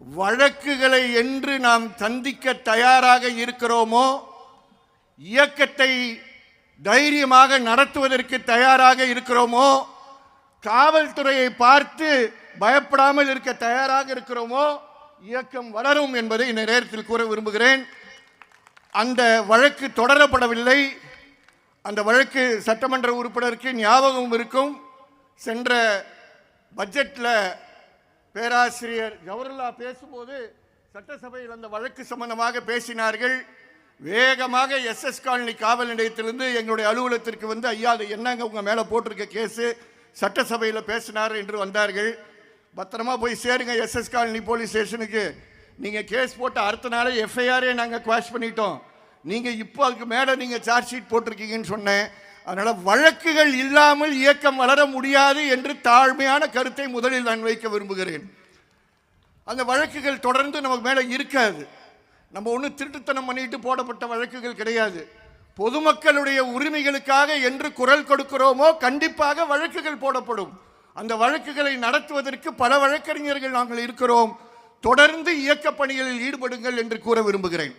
வழக்குகளை என்று நாம் சந்திக்க தயாராக இருக்கிறோமோ இயக்கத்தை தைரியமாக நடத்துவதற்கு தயாராக இருக்கிறோமோ காவல்துறையை பார்த்து பயப்படாமல் இருக்க தயாராக இருக்கிறோமோ இயக்கம் வளரும் என்பதை இந்த நேரத்தில் கூற விரும்புகிறேன். அந்த வழக்கு தொடரப்படவில்லை. அந்த வழக்கு சட்டமன்ற உறுப்பினருக்கு ஞாபகம் இருக்கும். சென்ற பட்ஜெட்டில் பேராசிரியர் ஜவஹர்லா பேசும்போது சட்டசபையில் அந்த வழக்கு சம்பந்தமாக பேசினார்கள். வேகமாக எஸ்எஸ் காலனி காவல் நிலையத்திலிருந்து எங்களுடைய அலுவலகத்திற்கு வந்து ஐயா அது என்னங்க உங்கள் மேலே போட்டிருக்க கேஸு? சட்டசபையில் பேசினார் என்று வந்தார்கள். பத்திரமா போய் சேருங்க எஸ்எஸ் காலனி போலீஸ் ஸ்டேஷனுக்கு. நீங்கள் கேஸ் போட்ட அடுத்த நாளே எஃப்ஐஆரே நாங்கள் குவாஷ் பண்ணிட்டோம். நீங்கள் இப்போ அதுக்கு மேலே நீங்கள் சார்ஜ் ஷீட் போட்டிருக்கீங்கன்னு சொன்னேன். அதனால் வழக்குகள் இல்லாமல் இயக்கம் வளர முடியாது என்று தாழ்மையான கருத்தை முதலில் நான் வைக்க விரும்புகிறேன். அந்த வழக்குகள் தொடர்ந்து நமக்கு மேலே இருக்காது. நம்ம ஒன்றும் திருட்டுத்தனம் பண்ணிட்டு போடப்பட்ட வழக்குகள் கிடையாது. பொதுமக்களுடைய உரிமைகளுக்காக என்று குரல் கொடுக்கிறோமோ கண்டிப்பாக வழக்குகள் போடப்படும். அந்த வழக்குகளை நடத்துவதற்கு பல வழக்கறிஞர்கள் நாங்கள் இருக்கிறோம். தொடர்ந்து இயக்கப் பணிகளில் ஈடுபடுங்கள் என்று கூற விரும்புகிறேன்.